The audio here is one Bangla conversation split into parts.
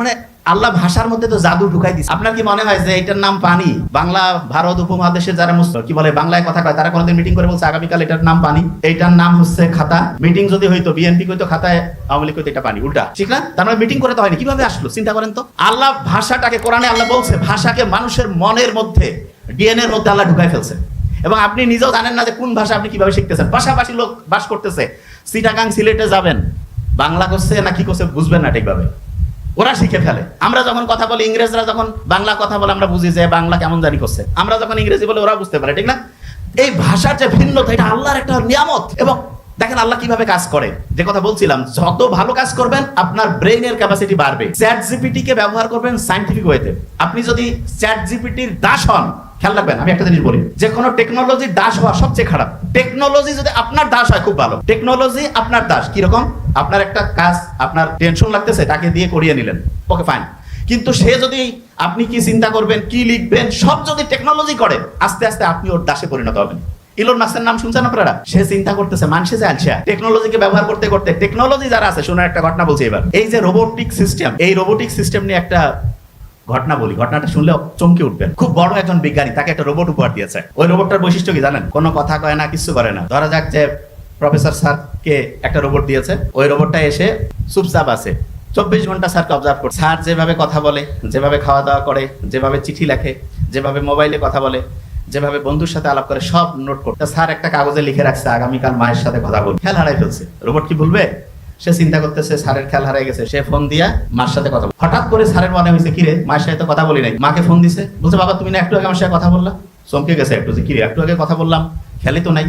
মানে আল্লাহ ভাষার মধ্যে তো জাদু ঢুকাই দিচ্ছে আপনার কি মনে হয় যে এটার নাম পানি? বাংলা, ভারত উপমহাদেশের যারা মুসলিম, কি বলে, বাংলায় কথা কয়, তারা কোনোদিন মিটিং করে বলছে আগামীকাল এটার নাম পানি? এইটার নাম হচ্ছে খাতা। মিটিং যদি হইতো বিএনপি কইতো, খাতায় আওয়ামী লীগ কইতো এটা পানি, উল্টা। ঠিক না? তার মানে মিটিং করে তো হয়নি। কীভাবে আসলো? চিন্তা করেন তো। আল্লাহ ভাষাটাকে কোরআনে আল্লাহ বলছে, ভাষাকে মানুষের মনের মধ্যে ডিএনএর মধ্যে আল্লাহ ঢুকাই ফেলছে। এবং আপনি নিজেও জানেন না যে কোন ভাষা আপনি কীভাবে শিখতেছেন। পাশাপাশি লোক বাস করতেছে সিটাগাং সিলেটে যাবেন, বাংলা করছে না কি করছে বুঝবেন না ঠিকভাবে। ওরা শিখে ফেলে। আমরা যখন কথা বলি, ইংরেজরা যখন বাংলা কথা বলে, আমরা বুঝি যে বাংলা কেমন জানি করছে। আমরা যখন ইংরেজি বলে ওরা বুঝতে পারে, ঠিক না? এই ভাষার যে ভিন্নতা, এটা আল্লাহর একটা নিয়ামত। এবং দেখেন আল্লাহ কীভাবে কাজ করে। যে কথা বলছিলাম, যত ভালো কাজ করবেন, আপনার ব্রেইনের ক্যাপাসিটি বাড়বে। চ্যাট জিপিটি কে ব্যবহার করবেন সাইন্টিফিক ওয়েতে আপনি যদি চ্যাট জিপিটির দাস হন খেয়াল রাখবেন, আমি একটা জিনিস বলি। যে কোনো টেকনোলজির দাস হওয়া সবচেয়ে খারাপ। টেকনোলজি যদি আপনার দাস হয়, খুব ভালো। টেকনোলজি আপনার দাস। কীরকম আপনার একটা কাজ, আপনার টেনশন লাগতেছে, তাকে দিয়ে করিয়ে নিলেন। ওকে ফাইন কিন্তু সে যদি, আপনি কি চিন্তা করবেন, কি লিখবেন, সব যদি টেকনোলজি করে, আস্তে আস্তে আপনি ওর দাসে পরিণত হবেন। ইলন মাস্কের নাম শুনছেন আপনারা? সে চিন্তা করতেছে মানুষে যে আলসা টেকনোলজিকে ব্যবহার করতে করতে টেকনোলজি যারা আছে, শোনার একটা ঘটনা বলছি এবার। এই যে রোবোটিক সিস্টেম এই রোবোটিক সিস্টেম নিয়ে একটা ঘটনা বলি, ঘটনাটা শুনলে চমকে উঠবেন। খুব বড় একজন বিজ্ঞানী, তাকে একটা রোবট উপহার দিয়েছে। ওই রোবটটার বৈশিষ্ট্য কি জানেন? কোনো কথা কয় না কিছু করে না। ধরা যাক যে প্রফেসর স্যারকে একটা রোবট দিয়েছে। ওই রোবটটা এসে চুপচাপ আছে। চব্বিশ ঘণ্টা স্যারকে অবজার্ভ করে স্যার যেভাবে কথা বলে, যেভাবে খাওয়া দাওয়া করে, যেভাবে চিঠি লেখে, যেভাবে মোবাইলে কথা বলে, যেভাবে বন্ধুর সাথে আলাপ করে, সব নোট করতে স্যার একটা কাগজে লিখে রাখছে, আগামীকাল মায়ের সাথে কথা বলবে খেয়াল হারাই ফেলছে। রোবট কি ভুলবে সে চিন্তা করতেছে, স্যারের খেয়াল হারাই গেছে। সে ফোন দিয়া মার সাথে কথা বলে। হঠাৎ করে স্যারের মনে হয়েছে, কিরে, মায়ের সাথে তো কথা বলি নাই। মাকে ফোন দিছে, বলছে, বাবা, তুমি না একটু আগে আমার সাথে কথা বললা? চমকে গেছে একটু যে, কিরে, একটু আগে কথা বললাম, খেয়ালই তো নাই।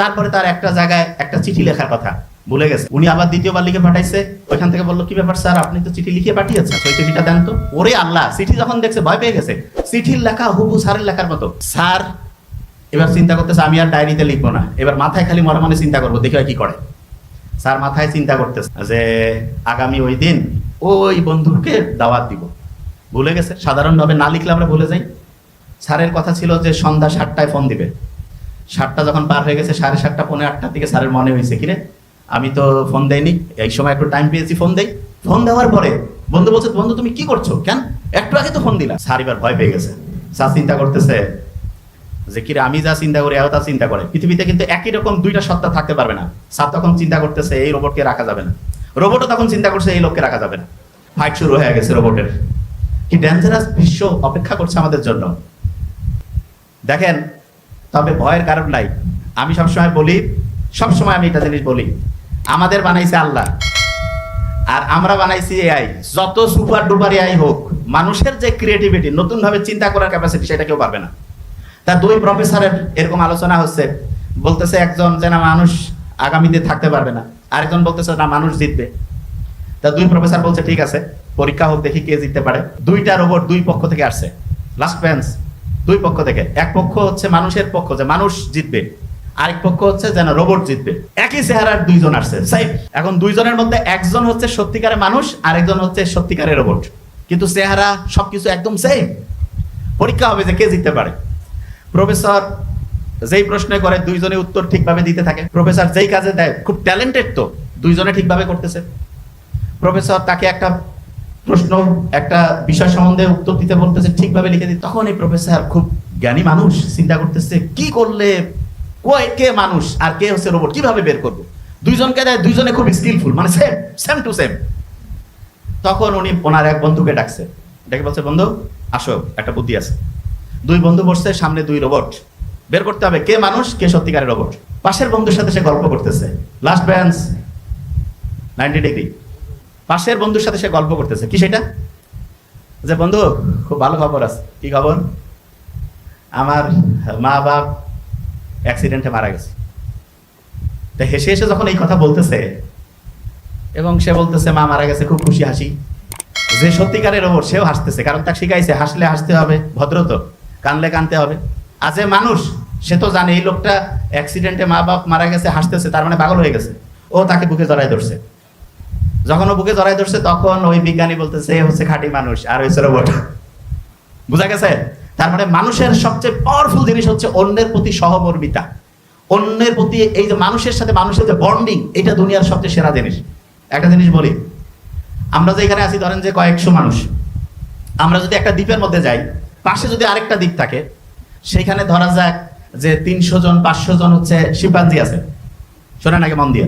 তারপরে তার একটা জায়গায় একটা চিঠি লেখার কথা ভুলে গেছে। উনি আবার দ্বিতীয়বার লিখে পাঠাইছে, ওইখান থেকে বলল, কি ব্যাপার স্যার, আপনি তো চিঠি লিখে পাঠিয়েছেন ওই চিঠিটা দেন তো। ওরে আল্লাহ, চিঠি যখন দেখছে, ভয় পেয়ে গেছে। চিঠির লেখা হুবু স্যারের লেখার মতো। স্যার, এবার চিন্তা করতেছে, আমি আর ডায়েরিতে লিখব না। এবার মাথায় খালি মনে মনে চিন্তা করব, দেখি কি করে। স্যার মাথায় চিন্তা করতেছে যে আগামী ওই দিন ওই বন্ধুকে দাওয়াত দিব। ভুলে গেছে? সাধারণভাবে না লিখলে আমরা ভুলে যাই। স্যারের কথা ছিল যে সন্ধ্যা সাতটায় ফোন দিবে। সাতটা যখন পার হয়ে গেছে, সাড়ে সাতটা, পৌনে আটটার দিকে স্যারের মনে হয়েছে, কিরে, আমি তো ফোন দেইনি। এই সময় একটু টাইম পেয়েছি, ফোন দেই। ফোন দেওয়ার পরে বন্ধু বলছে, বন্ধু, তুমি কি করছ? কেন? একটু আগে তো ফোন দিলা। স্যার এবার ভয় পেয়ে গেছে। স্যার চিন্তা করতেছে যে কিরে আমি যা চিন্তা করি তা চিন্তা করে। পৃথিবীতে কিন্তু একই রকম দুইটা সত্তা থাকতে পারবে না। স্যার তখন চিন্তা করতেছে, এই রোবটকে রাখা যাবে না। রোবটও তখন চিন্তা করছে, এই লোককে রাখা যাবে না। ফাইট শুরু হয়ে গেছে রোবটের কি ডেঞ্জারাস বিশ্ব অপেক্ষা করছে আমাদের জন্য। দেখেন, তবে ভয়ের কারণ নাই। আমি সবসময় বলি, সবসময় আমি এটা জিনিস বলি, আমাদের বানাইছে আল্লাহ। আর আমরা বানাইছি এআই যত সুপার ডুপার এআই হোক, মানুষের যে ক্রিয়েটিভিটি নতুন ভাবে চিন্তা করার ক্যাপাসিটি সেটা কেউ পারবে না। তার দুই প্রফেসরের এরকম আলোচনা হচ্ছে। বলতেছে একজন যে না মানুষ আগামীতে থাকতে পারবে না। আরেকজন বলতেছে না, মানুষ জিতবে। তা দুই প্রফেসর বলছে, ঠিক আছে, পরীক্ষা হোক, দেখি কে জিততে পারে। দুইটা রোবট দুই পক্ষ থেকে আসছে। লাস্ট বেঞ্চ দুই পক্ষ থেকে। এক পক্ষ হচ্ছে মানুষের পক্ষ, যে মানুষ জিতবে। আরেক পক্ষ হচ্ছে যেন রোবট জিতবে। একই চেহারার দুইজন আসছে এখন দুইজনের মধ্যে একজন হচ্ছে সত্যিকারের মানুষ, আরেকজন হচ্ছে সত্যিকারের রোবট কিন্তু চেহারা সবকিছু একদম সেম পরীক্ষা হবে যে কে জিততে পারে। প্রফেসর যেই প্রশ্ন করে, দুইজনে উত্তর ঠিকভাবে দিতে থাকে। প্রফেসর যেই কাজে দেয়, খুব ট্যালেন্টেড তো, দুইজনে ঠিকভাবে করতেছে। প্রফেসর তাকে একটা প্রশ্ন, একটা বিষয় সম্বন্ধে উত্তর দিতে বলতেছে, ঠিকভাবে লিখে দিতে। তখন এই প্রফেসর খুব জ্ঞানী মানুষ চিন্তা করতেছে, কি করলে? কে মানুষ? আর কে হচ্ছে রোবট কীভাবে বের করব? দুইজনকে দেয়, দুইজনে খুব স্কিলফুল মানে সেম সেম টু সেম তখন উনি ওনার এক বন্ধুকে ডাকছে। ডেকে বলছে, বন্ধু, আসো, একটা বুদ্ধি আছে। দুই বন্ধু বসছে, সামনে দুই রোবট বের করতে হবে কে মানুষ, কে সত্যিকারের রোবট পাশের বন্ধুর সাথে সে গল্প করতেছে। লাস্ট ব্যান্স নাইনটি ডিগ্রি পাশের বন্ধুর সাথে সে গল্প করতেছে। কি সেটা? যে বন্ধু, খুব ভালো খবর আছে। কি খবর? আমার মা বাপ অ্যাক্সিডেন্টে মারা গেছে। তা হেসে হেসে যখন এই কথা বলতেছে, এবং সে বলতেছে, মা মারা গেছে, খুব খুশি হাসি। যে সত্যিকারের ওপর সেও হাসতেছে। কারণ তাকে শিখাইছে, হাসলে হাসতে হবে, ভদ্র তো। কানলে কানতে হবে। যে মানুষ, সে তো জানে, এই লোকটা অ্যাক্সিডেন্টে মা বাপ মারা গেছে, হাসতেছে, তার মানে পাগল হয়ে গেছে। ও তাকে বুকে জড়াই ধরছে। যখন ও বুকে জড়াই ধরছে, তখন ওই বিজ্ঞানী বলতেছে হচ্ছে খাঁটি মানুষ, আর হয়েছে রোবট বুঝা গেছে? তার মানে মানুষের সবচেয়ে পাওয়ারফুল জিনিস হচ্ছে অন্যের প্রতি সহমর্মিতা। অন্যের প্রতি এই যে মানুষের সাথে মানুষের যে বন্ডিং এটা দুনিয়ার সবচেয়ে সেরা জিনিস। একটা জিনিস বলি, আমরা যে এখানে আছি, ধরেন যে কয়েকশো মানুষ, আমরা যদি একটা দ্বীপের মধ্যে যাই পাশে যদি আরেকটা দ্বীপ থাকে, সেখানে ধরা যাক যে তিনশো জন, পাঁচশো জন হচ্ছে শিম্পাঞ্জি আছে। শোনেন আগে মন দিয়ে।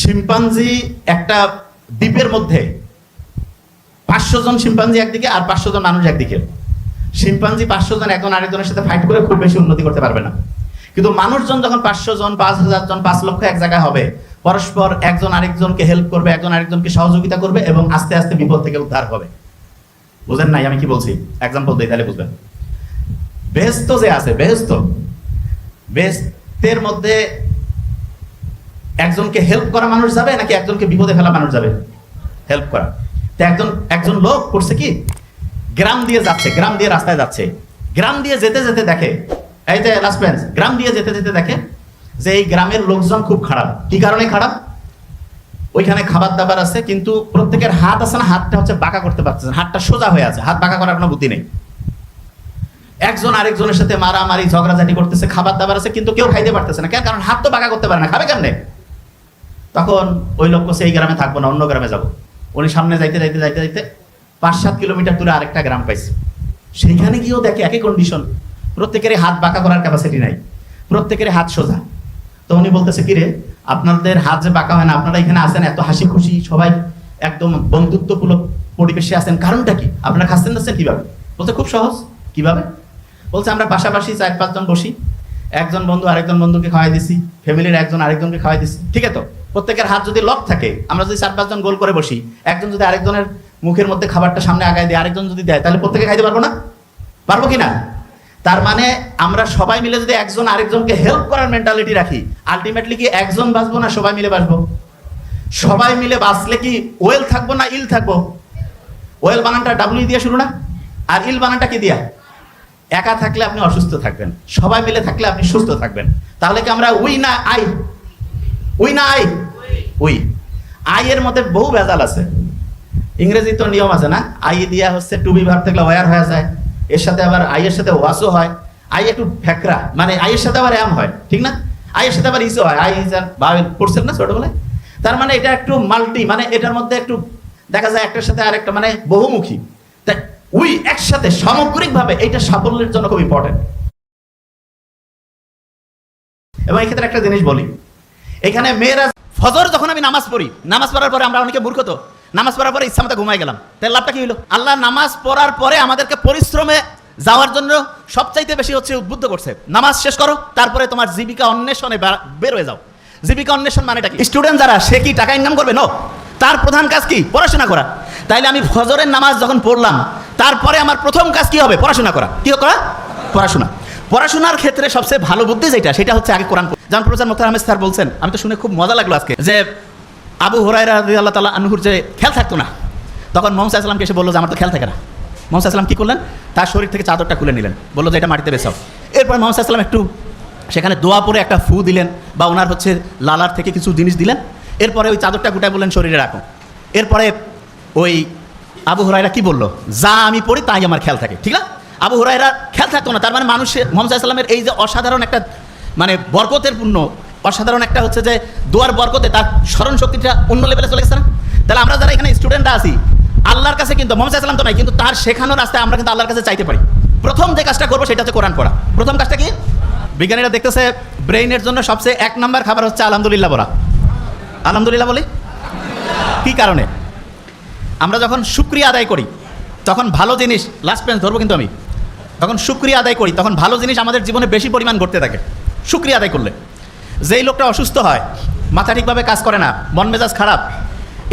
শিম্পাঞ্জি একটা দ্বীপের মধ্যে পাঁচশো জন শিম্পাঞ্জি একদিকে আর পাঁচশো জন মানুষ একদিকে। শিম্পাঞ্জি, পাঁচশো জন একজন আরেকজনের সাথে ফাইট করে খুব বেশি উন্নতি করতে পারবে না। কিন্তু মানুষজন যখন পাঁচশো জন, পাঁচ হাজার জন, পাঁচ লক্ষ এক জায়গায় হবে, পরস্পর একজন আরেকজনকে হেল্প করবে, একজন আরেকজনকে সহযোগিতা করবে এবং আস্তে আস্তে বিপদ থেকে উদ্ধার হবে। বুঝেন নাই, আমি কি বলছি? এক্সাম্পল দিই, তাহলে বুঝবেন। বেহেস্ত যে আছে বেহেস্ত বেহেস্তের মধ্যে একজনকে হেল্প করা মানুষ যাবে, নাকি একজনকে বিপদে ফেলা মানুষ যাবে? হেল্প করা। তো একজন একজন লোক করছে কি? গ্রাম দিয়ে যাচ্ছে, গ্রাম দিয়ে রাস্তায় যাচ্ছে। গ্রাম দিয়ে যেতে যেতে দেখে, এই যে লাস্ট গ্রাম দিয়ে যেতে যেতে দেখে যে এই গ্রামের লোকজন খুব খারাপ। কি কারণে খারাপ? ওইখানে খাবার দাবার আছে, কিন্তু প্রত্যেকের হাত আছে না, হাতটা হচ্ছে বাঁকা করতে পারতেছে হাতটা সোজা হয়ে আছে, হাত বাঁকা করার কোনো বুদ্ধি নেই। একজন আরেকজনের সাথে মারামারি, ঝগড়াঝাটি করতেছে খাবার দাবার আছে, কিন্তু কেউ খাইতে পারতেছে না, কেন? কারণ হাত তো বাঁকা করতে পারে না, খাবে কেমনে? তখন ওই লোক সেই গ্রামে থাকব না, অন্য গ্রামে যাব। উনি সামনে যাইতে যাইতে যাইতে যাইতে পাঁচ সাত কিলোমিটার দূরে আরেকটা গ্রাম পাইছে। সেইখানে গিয়েও দেখে একই কন্ডিশন প্রত্যেকেরই হাত বাঁকা করার ক্যাপাসিটি নাই, প্রত্যেকেরই হাত সোজা। তো উনি বলতেছে, কিরে আপনাদের হাত যে বাঁকা হয় না, আপনারা এখানে আসেন এত হাসি খুশি, সবাই একদম বন্ধুত্বমূলক পরিবেশে আছেন। কারণটা কি? আপনারা খাচ্ছেন দাচ্ছেন কীভাবে? বলছে, খুব সহজ। কীভাবে? বলছে, আমরা পাশাপাশি চার পাঁচজন বসি। একজন বন্ধু আরেকজন বন্ধুকে খাওয়াই দিছি, ফ্যামিলির একজন আরেকজনকে খাওয়াই দিছি। ঠিক আছে তো? প্রত্যেকের হাত যদি লক থাকে, আমরা যদি চার পাঁচজন গোল করে বসি, একজন যদি আরেকজনের মুখের মধ্যে খাবারটা সামনে আগায় দেয়, আরেকজন যদি দেয়, তাহলে প্রত্যেকে খাইতে পারব না? পারব কি না? তার মানে আমরা সবাই মিলে যদি একজন আরেকজনকে হেল্প করার মেন্টালিটি রাখি আলটিমেটলি কি একজন বাঁচবো না সবাই মিলে বাঁচবো? সবাই মিলে বাঁচলে কি ওয়েল থাকব না ইল থাকব? ওয়েল বানানটা ডাব্লিউ দিয়ে শুরু না? আর ইল বানানটা কি দিয়া? একা থাকলে আপনি অসুস্থ থাকবেন, সবাই মিলে থাকলে আপনি সুস্থ থাকবেন। তাহলে কি আমরা উই না আই? উই না আই? উই। আই এর মধ্যে বহু ভেজাল আছে। ইংরেজি তো নিয়ম আছে না? আই দিয়া হচ্ছে টু বি ভার থাকলে ওয়ার হয়ে যায়? এর সাথে আবার আই এর সাথে ওয়াসও হয়। আই একটু ফ্যাকরা। মানে আই এর সাথে আবার এম হয়, ঠিক না? আই এর সাথে আবার ইসও হয়। আই ইজ পড়ছেন না ছোটবেলায়? তার মানে এটা একটু মাল্টি মানে এটার মধ্যে একটু দেখা যায় একটার সাথে আরেকটা মানে বহুমুখী। তাই উই একসাথে সামগ্রিকভাবে এটা সাফল্যের জন্য খুব ইম্পর্টেন্ট এবং এই ক্ষেত্রে একটা জিনিস বলি। এখানে মেয়েরা ফজর যখন আমি নামাজ পড়ি, নামাজ পড়ার পরে আমরা অনেকে মূর্খ তো। নামাজ পড়ার পরে ইচ্ছা মতো ঘুমাই গেলাম। তাহলে লাভটা কি হলো আল্লাহ নামাজ পড়ার পরে আমাদেরকে পরিশ্রমে যাওয়ার জন্য সবচাইতে বেশি হচ্ছে উদ্বুদ্ধ করছে। নামাজ শেষ করো, তারপরে তোমার জীবিকা অন্বেষণে বের হয়ে যাও। জীবিকা অন্বেষণ মানেটা কি? স্টুডেন্ট যারা, সে কি টাকা ইনকাম করবে? নো তার প্রধান কাজ কি? পড়াশোনা করা। তাইলে আমি ফজরের নামাজ যখন পড়লাম, তারপরে আমার প্রথম কাজ কি হবে? পড়াশোনা করা। কি করা? পড়াশোনা। পড়াশোনার ক্ষেত্রে সবচেয়ে ভালো বুদ্ধি যেটা, সেটা হচ্ছে আগে কোরআন। যেমন প্রফেসর মোখতার আহমেদ স্যার বলছেন, আমি তো শুনে খুব মজা লাগল আজকে, যে আবু হরাইরা আল্লাহ তালা আনহুর যে খেয়াল থাকতো না। তখন মোহাম্মদ সাল্লামকে এসে বলল যে, আমার তো খেয়াল থাকে না। মোহাম্মদ সাল্লাম কি করলেন? তার শরীর থেকে চাদরটা খুলে নিলেন। বলল যে, এটা মাটিতে বেসাও এরপর মোহাম্মদ সাল্লাম একটু সেখানে দোয়া পরে একটা ফু দিলেন বা ওনার হচ্ছে লালার থেকে কিছু জিনিস দিলেন। এরপরে ওই চাদরটা গুটায় বললেন, শরীরে রাখো। এরপরে ওই আবু হরাইরা কি বলল? যা আমি পড়ি তাই আমার খেয়াল থাকে। ঠিক আছে আবু হরাইরা খেয়াল থাকতো না। তার মানে মানুষের মোহাম্মদ সাল্লামের এই যে অসাধারণ একটা মানে বরকতের পূর্ণ অসাধারণ একটা হচ্ছে যে দোয়ার বরকতে তার স্মরণ শক্তিটা অন্য লেভেলে চলে গেছে না? তাহলে আমরা যারা এখানে স্টুডেন্টরা আছি, আল্লাহর কাছে কিন্তু মোহাম্মদ সাল্লাম তো নাই, কিন্তু তার শেখানোর রাস্তায় আমরা কিন্তু আল্লাহর কাছে চাইতে পারি। প্রথম যে কাজটা করব সেটা হচ্ছে কোরআন পড়া। প্রথম কাজটা কি? বিজ্ঞানীরা দেখতেছে ব্রেইনের জন্য সবচেয়ে এক নম্বর খাবার হচ্ছে আলহামদুলিল্লাহ বলা আলহামদুলিল্লাহ বলি? কি কারণে? আমরা যখন শুক্রিয়া আদায় করি, তখন ভালো জিনিস লাস্ট পেন্স ধরবো কিন্তু আমি, তখন শুক্রিয়া আদায় করি, তখন ভালো জিনিস আমাদের জীবনে বেশি পরিমাণ ঘটতে থাকে। শুক্রিয়া আদায় করলে। যেই লোকটা অসুস্থ হয়, মাথা ঠিকভাবে কাজ করে না, মন মেজাজ খারাপ,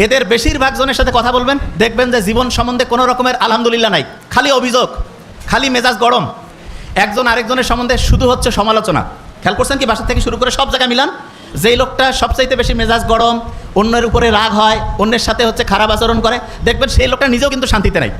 এদের বেশিরভাগ জনের সাথে কথা বলবেন, দেখবেন যে জীবন সম্বন্ধে কোনো রকমের আলহামদুলিল্লাহ নাই, খালি অভিযোগ, খালি মেজাজ গরম। একজন আরেকজনের সম্বন্ধে শুধু হচ্ছে সমালোচনা। খেয়াল করছেন কি, বাসা থেকে শুরু করে সব জায়গায় মিলান? যেই লোকটা সবচাইতে বেশি মেজাজ গরম, অন্যের উপরে রাগ হয়, অন্যের সাথে হচ্ছে খারাপ আচরণ করে, দেখবেন সেই লোকটা নিজেও কিন্তু শান্তিতে নাই।